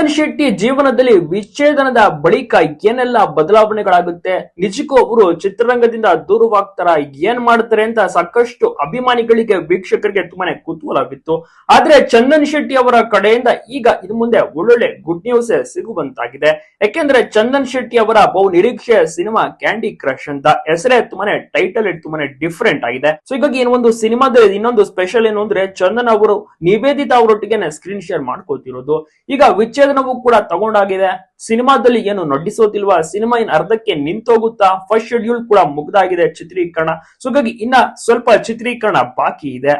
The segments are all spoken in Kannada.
ಚಂದನ್ ಶೆಟ್ಟಿ ಜೀವನದಲ್ಲಿ ವಿಚ್ಛೇದನದ ಬಳಿಕ ಏನೆಲ್ಲ ಬದಲಾವಣೆಗಳಾಗುತ್ತೆ? ನಿಜಕ್ಕೂ ಅವರು ಚಿತ್ರರಂಗದಿಂದ ದೂರವಾಗ್ತಾರ? ಏನ್ ಮಾಡ್ತಾರೆ ಅಂತ ಸಾಕಷ್ಟು ಅಭಿಮಾನಿಗಳಿಗೆ ವೀಕ್ಷಕರಿಗೆ ತುಂಬಾನೇ ಕುತೂಹಲವಿತ್ತು. ಆದ್ರೆ ಚಂದನ್ ಶೆಟ್ಟಿ ಅವರ ಕಡೆಯಿಂದ ಈಗ ಇದು ಮುಂದೆ ಒಳ್ಳೊಳ್ಳೆ ಗುಡ್ ನ್ಯೂಸ್ ಸಿಗುವಂತಾಗಿದೆ. ಯಾಕೆಂದ್ರೆ ಚಂದನ್ ಶೆಟ್ಟಿ ಅವರ ಬಹು ನಿರೀಕ್ಷೆಯ ಸಿನಿಮಾ ಕ್ಯಾಂಡಿ ಕ್ರಶ್ ಅಂತ. ಹೆಸರೇ ತುಂಬಾನೇ ಟೈಟಲ್ ತುಂಬಾನೇ ಡಿಫ್ರೆಂಟ್ ಆಗಿದೆ. ಸೊ ಹೀಗಾಗಿ ಒಂದು ಸಿನಿಮಾದ ಇನ್ನೊಂದು ಸ್ಪೆಷಲ್ ಏನು ಅಂದ್ರೆ ಚಂದನ್ ಅವರು ನಿವೇದಿತಾ ಅವರೊಟ್ಟಿಗೆ ಸ್ಕ್ರೀನ್ ಶೇರ್ ಮಾಡ್ಕೋತಿರೋದು ಈಗ ವಿಚ್ಛೇದನವೂ ಕೂಡ ತಗೊಂಡಾಗಿದೆ. ಸಿನಿಮಾದಲ್ಲಿ ಏನು ನಟಿಸೋದಿಲ್ವಾ ಸಿನಿಮಾ ಇನ್ ಅರ್ಧಕ್ಕೆ ನಿಂತೋಗುತ್ತಾ? ಫಸ್ಟ್ ಶೆಡ್ಯೂಲ್ ಕೂಡ ಮುಗ್ದಾಗಿದೆ ಚಿತ್ರೀಕರಣ. ಸೊ ಹಾಗಾಗಿ ಇನ್ನ ಸ್ವಲ್ಪ ಚಿತ್ರೀಕರಣ ಬಾಕಿ ಇದೆ.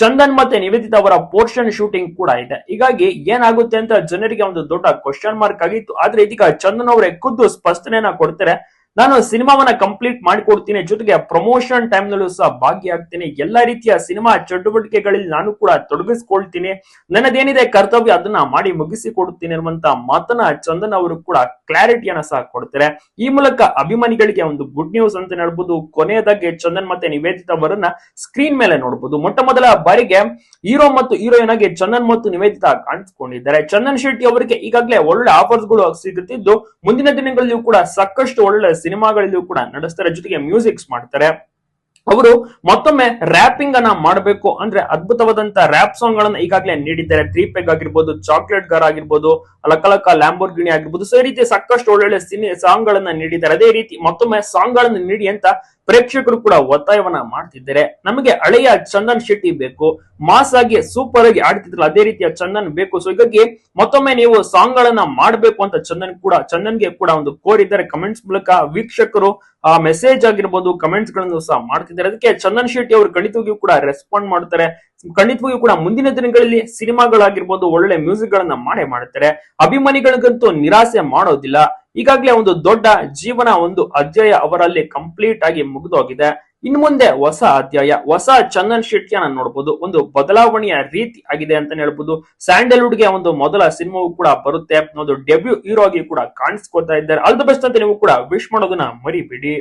ಚಂದನ್ ಮತ್ತೆ ನಿವೇದಿತ ಅವರ ಪೋರ್ಷನ್ ಶೂಟಿಂಗ್ ಕೂಡ ಇದೆ. ಹೀಗಾಗಿ ಏನಾಗುತ್ತೆ ಅಂತ ಜನರಿಗೆ ಒಂದು ದೊಡ್ಡ ಕ್ವಶನ್ ಮಾರ್ಕ್ ಆಗಿತ್ತು. ಆದ್ರೆ ಇದೀಗ ಚಂದನ್ ಅವರೇ ಖುದ್ದು ಸ್ಪಷ್ಟನೆಯನ್ನ ಕೊಡ್ತಾರೆ. ನಾನು ಸಿನಿಮಾವನ್ನ ಕಂಪ್ಲೀಟ್ ಮಾಡಿಕೊಡ್ತೀನಿ, ಜೊತೆಗೆ ಪ್ರಮೋಷನ್ ಟೈಮ್ ನಲ್ಲೂ ಸಹ ಭಾಗಿಯಾಗ್ತೀನಿ. ಎಲ್ಲಾ ರೀತಿಯ ಸಿನಿಮಾ ಚಟುವಟಿಕೆಗಳಲ್ಲಿ ನಾನು ಕೂಡ ತೊಡಗಿಸ್ಕೊಳ್ತೀನಿ. ನನ್ನದೇನಿದೆ ಕರ್ತವ್ಯ, ಅದನ್ನ ಮಾಡಿ ಮುಗಿಸಿ ಕೊಡುತ್ತೀನಿ ಅನ್ನುವಂತ ಮಾತನ್ನ ಚಂದನ್ ಅವರು ಕೂಡ ಕ್ಲಾರಿಟಿಯನ್ನ ಸಹ ಕೊಡ್ತಾರೆ. ಈ ಮೂಲಕ ಅಭಿಮಾನಿಗಳಿಗೆ ಒಂದು ಗುಡ್ ನ್ಯೂಸ್ ಅಂತ ಹೇಳ್ಬೋದು. ಕೊನೆಯದಾಗಿ ಚಂದನ್ ಮತ್ತೆ ನಿವೇದಿತ ಅವರನ್ನ ಸ್ಕ್ರೀನ್ ಮೇಲೆ ನೋಡಬಹುದು ಮೊಟ್ಟ ಮೊದಲ ಬಾರಿಗೆ ಹೀರೋ ಮತ್ತು ಹೀರೋಯಿನ್ ಆಗಿ ಚಂದನ್ ಮತ್ತು ನಿವೇದಿತ ಕಾಣಿಸ್ಕೊಂಡಿದ್ದಾರೆ. ಚಂದನ್ ಶೆಟ್ಟಿ ಅವರಿಗೆ ಈಗಾಗಲೇ ಒಳ್ಳೆ ಆಫರ್ಸ್ಗಳು ಸಿಗುತ್ತಿದ್ದು, ಮುಂದಿನ ದಿನಗಳಲ್ಲಿಯೂ ಕೂಡ ಸಾಕಷ್ಟು ಒಳ್ಳೆ ಸಿನಿಮಾಗಳಲ್ಲಿಯೂ ಕೂಡ ನಡೆಸ್ತಾರೆ ಜೊತೆಗೆ ಮ್ಯೂಸಿಕ್ಸ್ ಮಾಡ್ತಾರೆ. ಅವರು ಮತ್ತೊಮ್ಮೆ ರ್ಯಾಪಿಂಗ್ ಅನ್ನ ಮಾಡಬೇಕು ಅಂದ್ರೆ ಅದ್ಭುತವಾದಂತ ರ್ಯಾಪ್ ಸಾಂಗ್ ಗಳನ್ನ ಈಗಾಗಲೇ ನೀಡಿದ್ದಾರೆ. ತ್ರೀ ಪೆಗ್ ಆಗಿರ್ಬೋದು ಚಾಕ್ಲೇಟ್ ಗರ್ ಆಗಿರ್ಬೋದು ಲಕ್ಕಲಕ್ಕ ಲ್ಯಾಂಬೋರ್ ಗಿಣಿ ಆಗಿರ್ಬೋದು, ಸೊ ಈ ರೀತಿ ಸಾಕಷ್ಟು ಒಳ್ಳೊಳ್ಳೆ ಸಿನಿ ಸಾಂಗ್ ಗಳನ್ನ ನೀಡಿದ್ದಾರೆ. ಅದೇ ರೀತಿ ಮತ್ತೊಮ್ಮೆ ಸಾಂಗ್ ಗಳನ್ನ ನೀಡಿ ಅಂತ ಪ್ರೇಕ್ಷಕರು ಕೂಡ ಒತ್ತಾಯವನ್ನ ಮಾಡ್ತಿದ್ದಾರೆ. ನಮಗೆ ಹಳೆಯ ಚಂದನ್ ಶೆಟ್ಟಿ ಬೇಕು, ಮಾಸ್ ಆಗಿ ಸೂಪರ್ ಆಗಿ ಆಡ್ತಿದ್ರಲ್ಲ, ಅದೇ ರೀತಿಯ ಚಂದನ್ ಬೇಕು. ಸೊ ಹೀಗಾಗಿ ಮತ್ತೊಮ್ಮೆ ನೀವು ಸಾಂಗ್ ಗಳನ್ನ ಮಾಡಬೇಕು ಅಂತ ಚಂದನ್ ಕೂಡ, ಚಂದನ್ಗೆ ಕೂಡ ಒಂದು ಕೋರಿದ್ದಾರೆ ಕಮೆಂಟ್ಸ್ ಮೂಲಕ ವೀಕ್ಷಕರು, ಆ ಮೆಸೇಜ್ ಆಗಿರ್ಬೋದು ಕಮೆಂಟ್ಸ್ಗಳನ್ನು ಸಹ ಮಾಡ್ತಿದ್ದಾರೆ. ಅದಕ್ಕೆ ಚಂದನ್ ಶೆಟ್ಟಿ ಅವರು ಖಂಡಿತವಾಗಿಯೂ ಕೂಡ ರೆಸ್ಪಾಂಡ್ ಮಾಡ್ತಾರೆ. ಖಂಡಿತವಾಗಿಯೂ ಕೂಡ ಮುಂದಿನ ದಿನಗಳಲ್ಲಿ ಸಿನಿಮಾಗಳಾಗಿರ್ಬೋದು ಒಳ್ಳೆ ಮ್ಯೂಸಿಕ್ ಗಳನ್ನ ಮಾಡೇ ಮಾಡ್ತಾರೆ ಅಭಿಮಾನಿಗಳಿಗಂತೂ ನಿರಾಸೆ ಮಾಡೋದಿಲ್ಲ. ಈಗಾಗಲೇ ಒಂದು ದೊಡ್ಡ ಜೀವನ, ಒಂದು ಅಧ್ಯಾಯ ಅವರಲ್ಲಿ ಕಂಪ್ಲೀಟ್ ಆಗಿ ಮುಗಿದೋಗಿದೆ. ಇನ್ ಮುಂದೆ ಹೊಸ ಅಧ್ಯಾಯ, ಹೊಸ ಚಂದನ್ ಶೆಟ್ಟಿಯನ್ನ ನೋಡಬಹುದು ಒಂದು ಬದಲಾವಣೆಯ ರೀತಿ ಆಗಿದೆ ಅಂತ ಹೇಳ್ಬೋದು. ಸ್ಯಾಂಡಲ್ವುಡ್ಗೆ ಒಂದು ಮೊದಲ ಸಿನಿಮಾವು ಕೂಡ ಬರುತ್ತೆ. ಒಂದು ಡೆಬ್ಯೂ ಹೀರೋ ಆಗಿ ಕೂಡ ಕಾಣಿಸ್ಕೊತಾ ಇದ್ದಾರೆ. ಆಲ್ ದ ಬೆಸ್ಟ್ ಅಂತ ನೀವು ಕೂಡ ವಿಶ್ ಮಾಡೋದನ್ನ ಮರಿಬೇಡಿ.